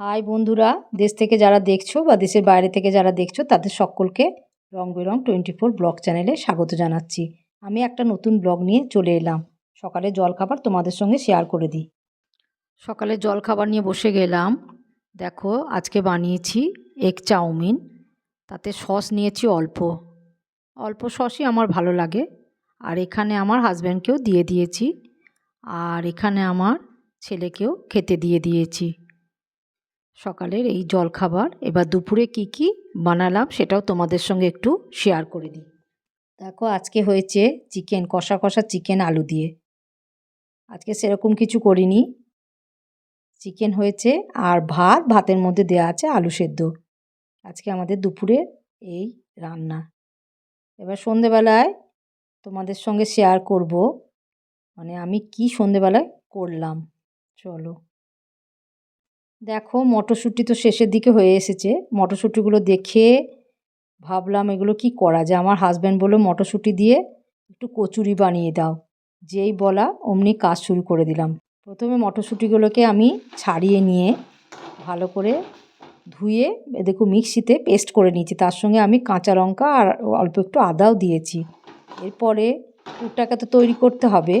High বন্ধুরা, দেশ থেকে যারা দেখছ বা দেশের বাইরে থেকে যারা দেখছ, তাদের সকলকে Rong Berong twenty four blog চ্যানেলে স্বাগত জানাচ্ছি। আমি একটা নতুন ব্লগ নিয়ে চলে এলাম। সকালে জলখাবার তোমাদের সঙ্গে শেয়ার করে দিই। সকালে জলখাবার নিয়ে বসে গেলাম। দেখো, আজকে বানিয়েছি এগ চাউমিন, তাতে সস নিয়েছি অল্প। অল্প সসই আমার ভালো লাগে। আর এখানে আমার হাজব্যান্ডকেও দিয়ে দিয়েছি। আর এখানে আমার ছেলেকেও খেতে দিয়ে দিয়েছি। সকালের এই জলখাবার, এবার দুপুরে কি কি বানালাম সেটাও তোমাদের সঙ্গে একটু শেয়ার করে দিই। দেখো, আজকে হয়েছে চিকেন, কষা কষা চিকেন আলু দিয়ে। আজকে সেরকম কিছু করিনি। চিকেন হয়েছে আর ভাত, ভাতের মধ্যে দেওয়া আছে আলু সেদ্ধ। আজকে আমাদের দুপুরে এই রান্না। এবার সন্ধেবেলায় তোমাদের সঙ্গে শেয়ার করব। মানে আমি কি সন্ধেবেলায় করলাম? চলো। দেখো, মটরশুঁটি তো শেষের দিকে হয়ে এসেছে। মটরশুঁটিগুলো দেখে ভাবলাম, এগুলো কি করা যায়? আমার হাজব্যান্ড বলল, মটরশুঁটি দিয়ে একটু কচুরি বানিয়ে দাও। যেই বলা, অমনি কাজ শুরু করে দিলাম। প্রথমে মটরশুঁটিগুলোকে আমি ছাড়িয়ে নিয়ে ভালো করে ধুয়ে দেখো মিক্সিতে পেস্ট করে নিয়েছি। তার সঙ্গে আমি কাঁচা লঙ্কা আর অল্প একটু আদাও দিয়েছি। এরপরে পুরটাকে তো তৈরি করতে হবে।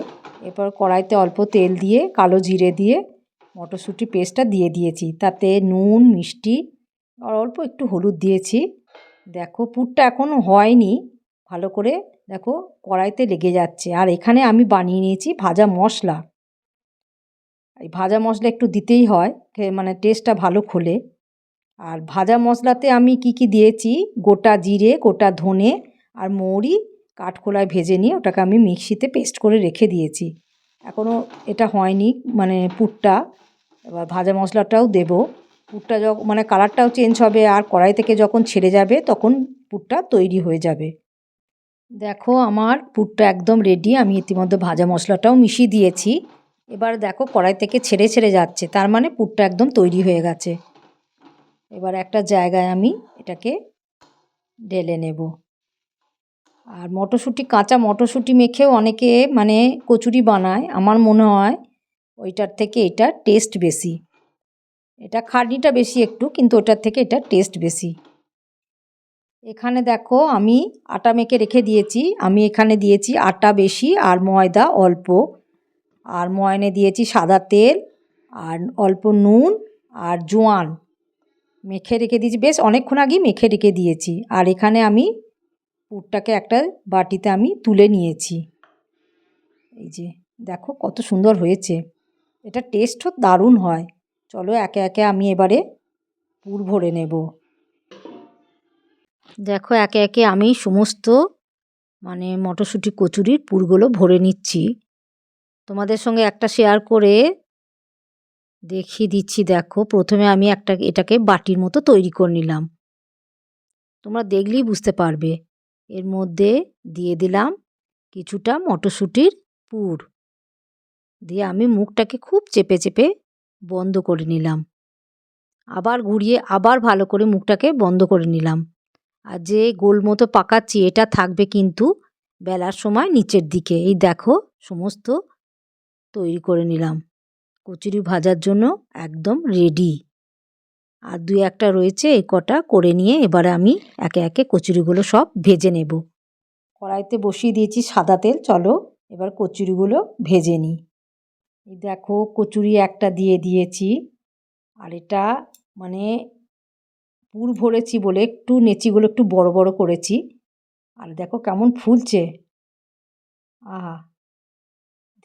এরপর কড়াইতে অল্প তেল দিয়ে, কালো জিরে দিয়ে মটরশুঁটি পেস্টটা দিয়ে দিয়েছি। তাতে নুন, মিষ্টি আর অল্প একটু হলুদ দিয়েছি। দেখো পুরটা এখনও হয়নি। ভালো করে দেখো কড়াইতে লেগে যাচ্ছে। আর এখানে আমি বানিয়ে নিয়েছি ভাজা মশলা। এই ভাজা মশলা একটু দিতেই হয় মানে টেস্টটা ভালো খোলে। আর ভাজা মশলাতে আমি কি কি দিয়েছি? গোটা জিরে, গোটা ধনে আর মৌরি কাঠখোলায় ভেজে নিয়ে ওটাকে আমি মিক্সিতে পেস্ট করে রেখে দিয়েছি। এখনও এটা হয়নি মানে পুরটা। এবার ভাজা মশলাটাও দেবো। পুরটা যখন মানে কালারটাও চেঞ্জ হবে আর কড়াই থেকে যখন ছেড়ে যাবে তখন পুরটা তৈরি হয়ে যাবে। দেখো আমার পুরটা একদম রেডি আমি ইতিমধ্যে ভাজা মশলাটাও মিশিয়ে দিয়েছি। এবার দেখো কড়াই থেকে ছেড়ে ছেড়ে যাচ্ছে, তার মানে পুরটা একদম তৈরি হয়ে গেছে। এবার একটা জায়গায় আমি এটাকে ঢেলে নেব। আর মটরশুঁটি, কাঁচা মটরশুঁটি মেখেও অনেকে মানে কচুরি বানায়, আমার মনে হয় ওইটার থেকে এটা টেস্ট বেশি। এটা খাটনিটা বেশি একটু, কিন্তু ওটার থেকে এটা টেস্ট বেশি। এখানে দেখো আমি আটা মেখে রেখে দিয়েছি। আমি এখানে দিয়েছি আটা বেশি আর ময়দা অল্প। আর ময়নে দিয়েছি সাদা তেল আর অল্প নুন আর জোয়ান। মেখে রেখে দিয়েছি। বেশ অনেকক্ষণ আগেই মেখে রেখে দিয়েছি। আর এখানে আমি পুরটাকে একটা বাটিতে আমি তুলে নিয়েছি। এই যে দেখো কত সুন্দর হয়েছে। এটা টেস্টও দারুণ হয়। চলো একে একে আমি এবারে পুর ভরে নেব। দেখো একে একে আমি সমস্ত মানে মটরশুঁটি, কচুরির পুরগুলো ভরে নিচ্ছি। তোমাদের সঙ্গে একটা শেয়ার করে দেখিয়ে দিচ্ছি, দেখো। প্রথমে আমি একটা এটাকে বাটির মতো তৈরি করে নিলাম। তোমরা দেখলেই বুঝতে পারবে। এর মধ্যে দিয়ে দিলাম কিছুটা মটরশুঁটির পুর। দিয়ে আমি মুখটাকে খুব চেপে চেপে বন্ধ করে নিলাম। আবার ঘুরিয়ে আবার ভালো করে মুখটাকে বন্ধ করে নিলাম। আর যে গোল মতো পাকাচ্ছি এটা থাকবে কিন্তু বেলার সময় নিচের দিকে, এই দেখো সমস্ত তৈরি করে নিলাম। কচুরি ভাজার জন্য একদম রেডি আর দুই একটা রয়েছে, এই কটা করে নিয়ে এবারে আমি একে একে কচুরিগুলো সব ভেজে নেব। কড়াইতে বসিয়ে দিয়েছি সাদা তেল, চলো এবার কচুরিগুলো ভেজে নিই। এই দেখো কচুরি একটা দিয়ে দিয়েছি। আর এটা মানে পুর ভরেছি বলে একটু নেচিগুলো একটু বড় বড় করেছি। আর দেখো কেমন ফুলছে। আহা!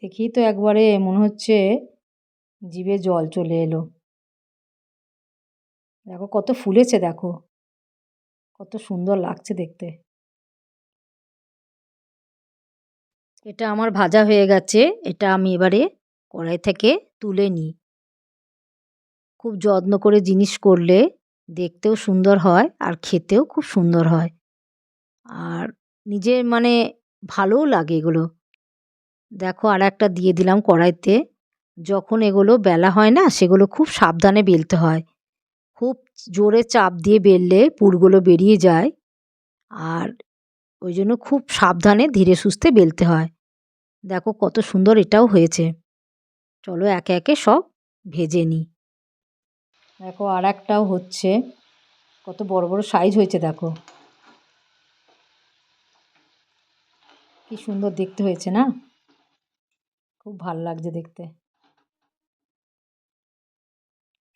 দেখি তো একবারে মনে হচ্ছে জিভে জল চলে এলো। দেখো কত ফুলেছে দেখো। কত সুন্দর লাগছে দেখতে। এটা আমার ভাজা হয়ে গেছে। এটা আমি এবারে কড়াই থেকে তুলে নিই। খুব যত্ন করে জিনিস করলে দেখতেও সুন্দর হয় আর খেতেও খুব সুন্দর হয়। আর নিজের মানে ভালোও লাগে এগুলো। দেখো আর একটা দিয়ে দিলাম কড়াইতে। যখন এগুলো বেলা হয় না, সেগুলো খুব সাবধানে বেলতে হয়। খুব জোরে চাপ দিয়ে বেললে পুরগুলো বেরিয়ে যায় আর ওই জন্য খুব সাবধানে ধীরে সুস্থে বেলতে হয়। দেখো কত সুন্দর এটাও হয়েছে। চলো একে একে সব ভেজে নিই দেখো আর একটাও হচ্ছে। কত বড় বড় সাইজ হয়েছে, দেখো। কি সুন্দর দেখতে হয়েছে না? খুব ভালো লাগছে দেখতে।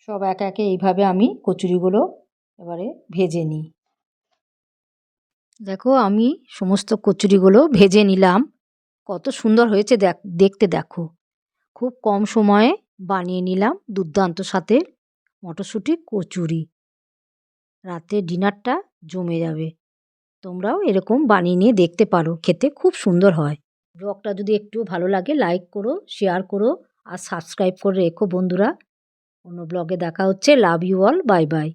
সব একে একে এইভাবে আমি কচুরিগুলো এবারে ভেজে নিই দেখো আমি সমস্ত কচুরিগুলো ভেজে নিলাম। কত সুন্দর হয়েছে দেখ, দেখতে দেখো। খুব কম সময়ে বানিয়ে নিলাম দুর্দান্ত সাথে মটরশুঁটি কচুরি। রাতে ডিনারটা জমে যাবে। তোমরাও এরকম বানিয়ে নিয়ে দেখতে পারো, খেতে খুব সুন্দর হয়। ব্লগটা যদি একটু ভালো লাগে, লাইক করো, শেয়ার করো আর সাবস্ক্রাইব করে রেখো বন্ধুরা। অন্য ব্লগে দেখা হচ্ছে। Love you all, bye bye.